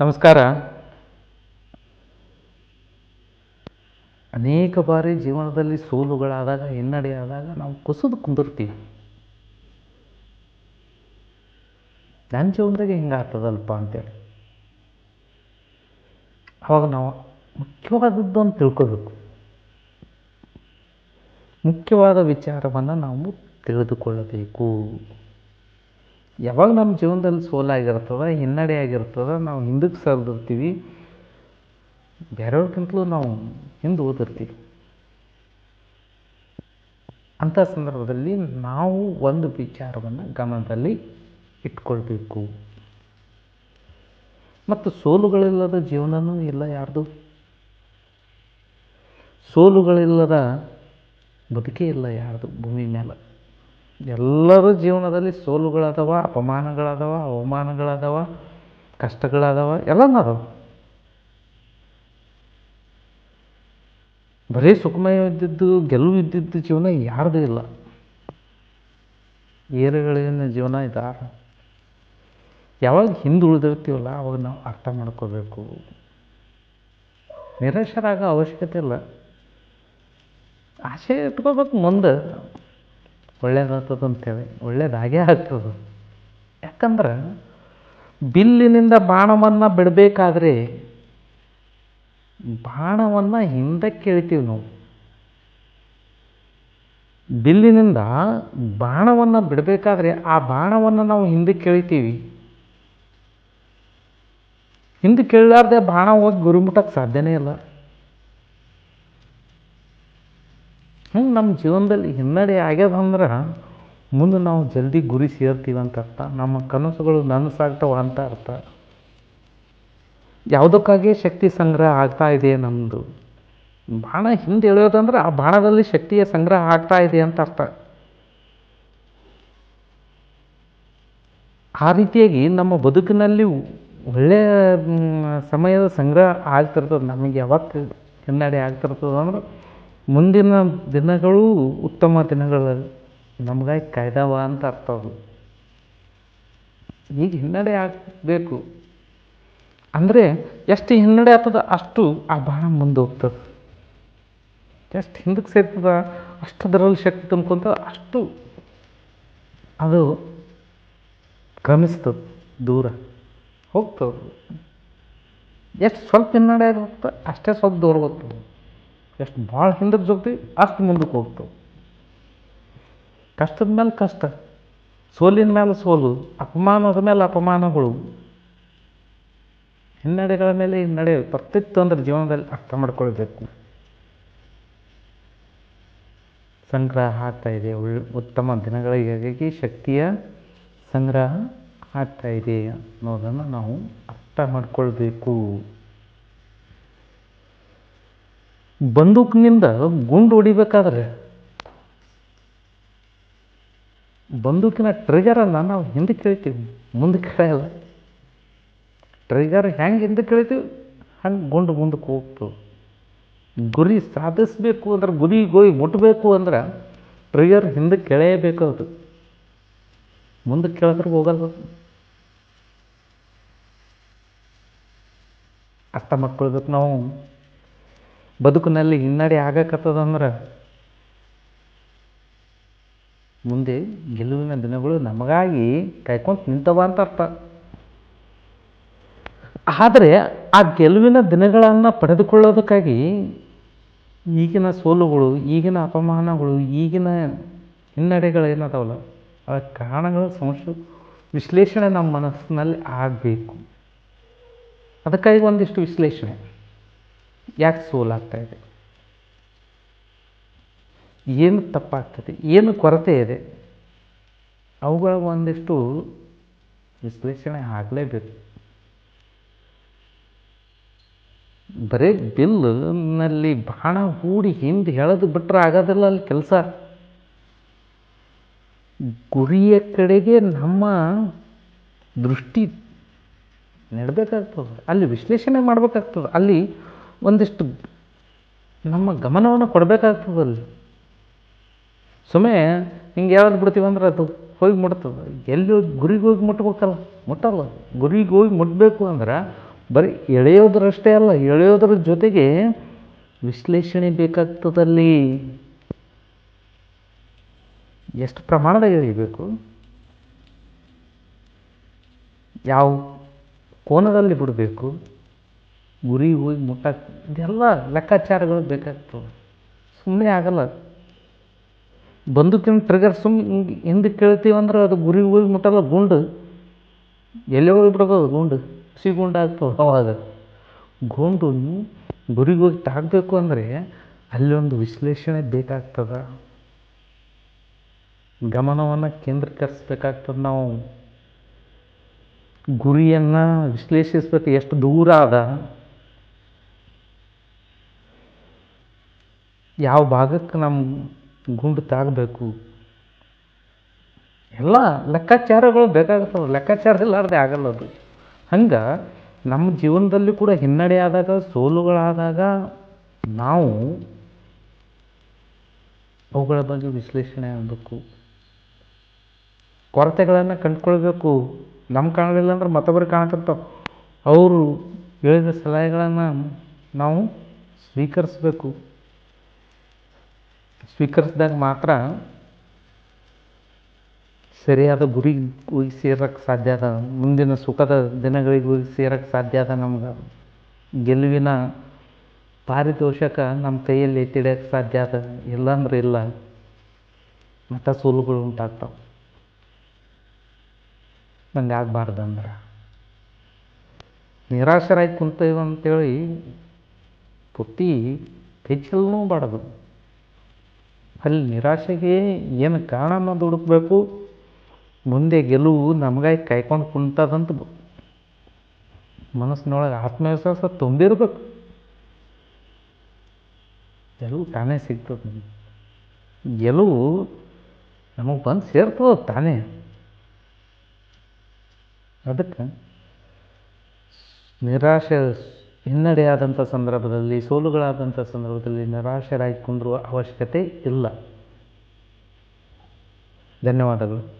ನಮಸ್ಕಾರ. ಅನೇಕ ಬಾರಿ ಜೀವನದಲ್ಲಿ ಸೋಲುಗಳಾದಾಗ, ಹಿನ್ನಡೆಯಾದಾಗ ನಾವು ಕುಸಿದು ಕುಂದಿರ್ತೀವಿ. ನನ್ನ ಜೀವನದಾಗೆ ಹಿಂಗೆ ಆಗ್ತದಲ್ಪ ಅಂತೇಳಿ. ಅವಾಗ ನಾವು ಮುಖ್ಯವಾದದ್ದು ಅಂತ ತಿಳ್ಕೋಬೇಕು. ಮುಖ್ಯವಾದ ವಿಚಾರವನ್ನು ನಾವು ತಿಳಿದುಕೊಳ್ಳಬೇಕು. ಯಾವಾಗ ನಮ್ಮ ಜೀವನದಲ್ಲಿ ಸೋಲಾಗಿರ್ತದೆ ಹಿನ್ನಡೆ ಆಗಿರ್ತದೆ, ನಾವು ಹಿಂದಕ್ಕೆ ಸರಿದಿರ್ತೀವಿ ಬೇರೆಯವ್ರಿಗಿಂತಲೂ ನಾವು ಹಿಂದೆ ಓದಿರ್ತೀವಿ. ಅಂಥ ಸಂದರ್ಭದಲ್ಲಿ ನಾವು ಒಂದು ವಿಚಾರವನ್ನು ಗಮನದಲ್ಲಿ ಇಟ್ಕೊಳ್ಬೇಕು. ಮತ್ತು ಸೋಲುಗಳಿಲ್ಲದ ಜೀವನವೂ ಇಲ್ಲ ಯಾರ್ದು? ಸೋಲುಗಳಿಲ್ಲದ ಬದುಕೇ ಇಲ್ಲ ಯಾರ್ದು? ಭೂಮಿ ಮೇಲೆ. ಎಲ್ಲರ ಜೀವನದಲ್ಲಿ ಸೋಲುಗಳದಾವ, ಅಪಮಾನಗಳದಾವ, ಅವಮಾನಗಳದಾವ, ಕಷ್ಟಗಳದಾವ, ಎಲ್ಲನೂ ಅದಾವ. ಬರೀ ಸುಖಮಯ ಇದ್ದಿದ್ದು, ಗೆಲುವು ಇದ್ದಿದ್ದು ಜೀವನ ಯಾರದೂ ಇಲ್ಲ. ಏರುಗಳಿನ ಜೀವನ ಇದಾರ. ಯಾವಾಗ ಹಿಂದೆ ಉಳಿದಿರ್ತೀವಲ್ಲ, ಅವಾಗ ನಾವು ಅರ್ಥ ಮಾಡ್ಕೋಬೇಕು. ನಿರಾಶರಾಗೋ ಅವಶ್ಯಕತೆ ಇಲ್ಲ. ಆಸೆ ಇಟ್ಕೋಬೇಕು ಮುಂದೆ. ಒಳ್ಳೇದಾಗ್ತದೆ ಅಂತೇಳಿ ಒಳ್ಳೇದಾಗೇ ಆಗ್ತದೆ. ಯಾಕಂದ್ರೆ ಬಿಲ್ಲಿನಿಂದ ಬಾಣವನ್ನು ಬಿಡಬೇಕಾದ್ರೆ ಬಾಣವನ್ನು ಹಿಂದಕ್ಕೆ ಎಳಿತೀವಿ ನಾವು. ಬಿಲ್ಲಿನಿಂದ ಬಾಣವನ್ನು ಬಿಡಬೇಕಾದ್ರೆ ಆ ಬಾಣವನ್ನು ನಾವು ಹಿಂದಕ್ಕೆ ಎಳಿತೀವಿ. ಹಿಂದಕ್ಕೆ ಇಳಲಾರ್ದೆ ಬಾಣ ಹೋಗಿ ಗುರಿ ಮುಟ್ಟಕ್ಕೆ ಸಾಧ್ಯನೇ ಇಲ್ಲ. ಹಂಗೆ ನಮ್ಮ ಜೀವನದಲ್ಲಿ ಹಿನ್ನಡೆ ಆಗ್ಯದಂದ್ರೆ ಮುಂದೆ ನಾವು ಜಲ್ದಿ ಗುರಿ ಸೇರ್ತೀವಿ ಅಂತ ಅರ್ಥ. ನಮ್ಮ ಕನಸುಗಳು ನನಸಾಗ್ತವೆ ಅಂತ ಅರ್ಥ. ಯಾವುದಕ್ಕಾಗಿ ಶಕ್ತಿ ಸಂಗ್ರಹ ಆಗ್ತಾ ಇದೆ ನಮ್ಮದು ಬಾಣ ಹಿಂದೆ ಎಳೆಯೋದಂದ್ರೆ ಆ ಬಾಣದಲ್ಲಿ ಶಕ್ತಿಯ ಸಂಗ್ರಹ ಆಗ್ತಾ ಇದೆ ಅಂತ ಅರ್ಥ. ಆ ರೀತಿಯಾಗಿ ನಮ್ಮ ಬದುಕಿನಲ್ಲಿ ಒಳ್ಳೆಯ ಸಮಯದ ಸಂಗ್ರಹ ಆಗ್ತಿರ್ತದೆ. ನಮಗೆ ಯಾವಾಗ ಹಿನ್ನಡೆ ಆಗ್ತಿರ್ತದೆ ಅಂದ್ರೆ ಮುಂದಿನ ದಿನಗಳು ಉತ್ತಮ ದಿನಗಳು ನಮಗಾಗಿ ಕಾಯ್ದವ ಅಂತ ಅರ್ಥ ಅದು. ಈಗ ಹಿನ್ನಡೆ ಆಗಬೇಕು. ಅಂದರೆ ಎಷ್ಟು ಹಿನ್ನಡೆ ಆಗ್ತದ ಅಷ್ಟು ಆ ಬಾಣ ಮುಂದೆ ಹೋಗ್ತದೆ ಎಷ್ಟು ಹಿಂದಕ್ಕೆ ಸೇರ್ತದ ಅಷ್ಟು ಅದರಲ್ಲಿ ಶಕ್ತಿ ತುಂಬ್ಕೊಂತ ಅಷ್ಟು ಅದು ಕ್ರಮಿಸ್ತದೆ, ದೂರ ಹೋಗ್ತದೆ. ಎಷ್ಟು ಸ್ವಲ್ಪ ಹಿನ್ನಡೆ ಆಗಿ ಹೋಗ್ತದೆ, ಅಷ್ಟೇ ಸ್ವಲ್ಪ ದೂರ ಹೋಗ್ತದೆ. ಎಷ್ಟು ಭಾಳ ಹಿಂದಕ್ಕೆ ಜೋಗ್ತೀವಿ ಅಷ್ಟು ಮುಂದಕ್ಕೆ ಹೋಗ್ತವೆ. ಕಷ್ಟದ ಮೇಲೆ ಕಷ್ಟ, ಸೋಲಿನ ಮೇಲೆ ಸೋಲು, ಅಪಮಾನದ ಮೇಲೆ ಅಪಮಾನಗಳು. ಹಿನ್ನಡೆಗಳ ಮೇಲೆ ಹಿನ್ನಡೆ ಬರ್ತಿತ್ತು ಅಂದ್ರೆ ಜೀವನದಲ್ಲಿ ಅರ್ಥ ಮಾಡ್ಕೊಳ್ಬೇಕು. ಸಂಗ್ರಹ ಆಗ್ತಾ ಒಳ್ಳೆ ಉತ್ತಮ ದಿನಗಳಿಗಾಗಿ ಶಕ್ತಿಯ ಸಂಗ್ರಹ ಆಗ್ತಾ ಇದೆ ಅನ್ನೋದನ್ನು ನಾವು ಅರ್ಥ ಮಾಡ್ಕೊಳ್ಬೇಕು. ಬಂದೂಕಿನಿಂದ ಗುಂಡು ಹೊಡಿಬೇಕಾದ್ರೆ ಬಂದೂಕಿನ ಟ್ರಿಗರನ್ನು ನಾವು ಹಿಂದಕ್ಕೆ ಕೇಳ್ತೀವಿ ಮುಂದಕ್ಕೆ ಕೇಳಲ್ಲ. ಟ್ರಿಗರ್ ಹೆಂಗೆ ಹಿಂದೆ ಕೇಳ್ತೀವಿ? ಹಂಗೆ ಗುಂಡು ಮುಂದಕ್ಕೆ ಹೋಗ್ತವೆ ಗುರಿ ಸಾಧಿಸಬೇಕು ಅಂದ್ರೆ ಗುರಿ ಗೋಯಿ ಮುಟ್ಟಬೇಕು ಅಂದ್ರೆ ಟ್ರಿಗರ್ ಹಿಂದೆ ಎಳೆಯಬೇಕು ಅದು. ಮುಂದಕ್ಕೆ ಕೆಳದ್ರೆ ಹೋಗಲ್ಲ. ಅರ್ಥ ಮಾಡ್ಕೊಳ್ಬೇಕು ನಾವು ಬದುಕಿನಲ್ಲಿ ಹಿನ್ನಡೆ ಆಗಕತ್ತದಂದ್ರೆ ಮುಂದೆ ಗೆಲುವಿನ ದಿನಗಳು ನಮಗಾಗಿ ಕಾಯ್ಕೊಂತ ನಿಂತವ ಅಂತ ಅರ್ಥ. ಆದರೆ ಆ ಗೆಲುವಿನ ದಿನಗಳನ್ನು ಪಡೆದುಕೊಳ್ಳೋದಕ್ಕಾಗಿ ಈಗಿನ ಸೋಲುಗಳು, ಈಗಿನ ಅಪಮಾನಗಳು, ಈಗಿನ ಹಿನ್ನಡೆಗಳು ಏನದಾವಲ್ಲ, ಆ ಕಾರಣಗಳ ಸಮಸ್ಯೆ ವಿಶ್ಲೇಷಣೆ ನಮ್ಮ ಮನಸ್ಸಿನಲ್ಲಿ ಆಗಬೇಕು. ಅದಕ್ಕಾಗಿ ಒಂದಿಷ್ಟು ವಿಶ್ಲೇಷಣೆ. ಯಾಕೆ ಸೋಲಾಗ್ತಾ ಇದೆ? ಏನು ತಪ್ಪಾಗ್ತದೆ? ಏನು ಕೊರತೆ ಇದೆ? ಅವುಗಳ ಒಂದಿಷ್ಟು ವಿಶ್ಲೇಷಣೆ ಆಗಲೇಬೇಕು. ಬರೀ ಬಿಲ್ನಲ್ಲಿ ಬಾಣ ಹೂಡಿ ಹಿಂದೆ ಹೇಳೋದು ಬಿಟ್ಟರೆ ಆಗೋದಿಲ್ಲ ಅಲ್ಲಿ ಕೆಲಸ. ಗುರಿಯ ಕಡೆಗೆ ನಮ್ಮ ದೃಷ್ಟಿ ನೆಡಬೇಕಾಗ್ತದೆ. ಅಲ್ಲಿ ವಿಶ್ಲೇಷಣೆ ಮಾಡಬೇಕಾಗ್ತದೆ. ಅಲ್ಲಿ ಒಂದಿಷ್ಟು ನಮ್ಮ ಗಮನವನ್ನು ಕೊಡಬೇಕಾಗ್ತದಲ್ಲಿ. ಸುಮ್ಮನೆ ಹಿಂಗೆ ಯಾವ್ದು ಬಿಡ್ತೀವಿ ಅಂದ್ರೆ ಅದು ಹೋಗಿ ಮುಟ್ತದೆ. ಎಲ್ಲಿ ಹೋಗಿ ಗುರಿಗೆ ಹೋಗಿ ಮುಟ್ಬೇಕಲ್ಲ? ಮುಟ್ಟಲ್ಲ. ಗುರಿಗೆ ಹೋಗಿ ಮುಟ್ಟಬೇಕು ಅಂದ್ರೆ ಬರೀ ಎಳೆಯೋದ್ರಷ್ಟೇ ಅಲ್ಲ, ಎಳೆಯೋದ್ರ ಜೊತೆಗೆ ವಿಶ್ಲೇಷಣೆ ಬೇಕಾಗ್ತದಲ್ಲಿ. ಎಷ್ಟು ಪ್ರಮಾಣದಾಗ ಎಳಿಬೇಕು ಯಾವ ಕೋನದಲ್ಲಿ ಬಿಡಬೇಕು? ಗುರಿ ಹೋಗಿ ಮುಟ್ಟಕ್ಕೆ ಇದೆಲ್ಲ ಲೆಕ್ಕಾಚಾರಗಳು ಬೇಕಾಗ್ತವೆ. ಸುಮ್ಮನೆ ಆಗಲ್ಲ. ಬಂದೂಕಿನ ಟ್ರಿಗರ್ ಸುಮ್ಮನೆ ಹಿಂದಕ್ಕೆ ಕೇಳ್ತೀವಿ ಅಂದ್ರೆ ಅದು ಗುರಿ ಹೋಗಿ ಮುಟ್ಟಲ್ಲ ಗುಂಡು. ಎಲ್ಲಿ ಹೋಗಿ ಬಿಡೋದು ಗುಂಡು. ಸಿ ಗುಂಡು ಆಗ್ತವೆ ಅವಾಗ ಗುಂಡು ಗುರಿಗೆ ಹೋಗಿ ತಾಕಬೇಕು ಅಂದರೆ ಅಲ್ಲಿ ಒಂದು ವಿಶ್ಲೇಷಣೆ ಬೇಕಾಗ್ತದೆ. ಗಮನವನ್ನು ಕೇಂದ್ರೀಕರಿಸ್ಬೇಕಾಗ್ತದೆ ನಾವು. ಗುರಿಯನ್ನು ವಿಶ್ಲೇಷಿಸ್ಬೇಕು ಎಷ್ಟು ದೂರ ಅದ. ಯಾವ ಭಾಗಕ್ಕೆ ನಮ್ಮ ಗುಂಡು ತಾಗಬೇಕು? ಎಲ್ಲ ಲೆಕ್ಕಾಚಾರಗಳು ಬೇಕಾಗ್ತವೆ ಲೆಕ್ಕಾಚಾರ ಇಲ್ಲಾರ್ದೆ ಆಗಲ್ಲ ಅದು. ಹಂಗೆ ನಮ್ಮ ಜೀವನದಲ್ಲಿ ಕೂಡ ಹಿನ್ನಡೆ ಆದಾಗ, ಸೋಲುಗಳಾದಾಗ ನಾವು ಅವುಗಳ ಬಗ್ಗೆ ವಿಶ್ಲೇಷಣೆ ಆಗಬೇಕು. ಕೊರತೆಗಳನ್ನು ಕಂಡುಕೊಳ್ಬೇಕು. ನಮ್ಮ ಕಾಣಲಿಲ್ಲ ಅಂದ್ರೆ ಮತ್ತೊಬ್ಬರಿಗೆ ಕಾಣಕತ್ತಾವ. ಅವರು ಹೇಳಿದ ಸಲಹೆಗಳನ್ನು ನಾವು ಸ್ವೀಕರಿಸ್ಬೇಕು. ಸ್ವೀಕರಿಸಿದಾಗ ಮಾತ್ರ ಸರಿಯಾದ ಗುರಿ ಹೋಗಿ ಸೇರಕ್ಕೆ ಸಾಧ್ಯ ಅದ. ಮುಂದಿನ ಸುಖದ ದಿನಗಳಿಗೆ ಹೋಗಿ ಸೇರಕ್ಕೆ ಸಾಧ್ಯ ಅದ ನಮ್ಗೆ. ಗೆಲುವಿನ ಪಾರಿತೋಷಕ ನಮ್ಮ ಕೈಯಲ್ಲಿ ಎತ್ತಿಡಕ್ಕೆ ಸಾಧ್ಯ ಅದ. ಇಲ್ಲಾಂದ್ರೆ ಇಲ್ಲ. ಮತ್ತು ಸೋಲುಗಳು ಉಂಟಾಗ್ತಾವೆ. ನಂಗೆ ಆಗಬಾರ್ದು ಅಂದ್ರೆ. ನಿರಾಶರಾಗಿ ಕುಂತೇವೆ ಅಂತೇಳಿ ಪುಟ್ಟಿ ಕೈಚಲನೂ ಬಾಡದು. ಅಲ್ಲಿ ನಿರಾಶೆಗೆ ಏನು ಕಾರಣ ಅನ್ನೋದು ಹುಡುಕ್ಬೇಕು. ಮುಂದೆ ಗೆಲುವು ನಮಗಾಗಿ ಕಾಯ್ಕೊಂಡು ಕುಂತದಂತ ಮನಸ್ಸಿನೊಳಗೆ ಆತ್ಮವಿಶ್ವಾಸ ತುಂಬಿರ್ಬೇಕು. ಗೆಲುವು ತಾನೇ ಸಿಗ್ತದೆ ಗೆಲುವು ನಮಗೆ ಬಂದು ಸೇರ್ತದೆ ತಾನೇ. ಅದಕ್ಕೆ ನಿರಾಶೆ ಹಿನ್ನಡೆಯಾದಂಥ ಸಂದರ್ಭದಲ್ಲಿ ಸೋಲುಗಳಾದಂಥ ಸಂದರ್ಭದಲ್ಲಿ ನಿರಾಶರಾಗಿ ಕುಂದ್ರುವ ಅವಶ್ಯಕತೆ ಇಲ್ಲ. ಧನ್ಯವಾದಗಳು.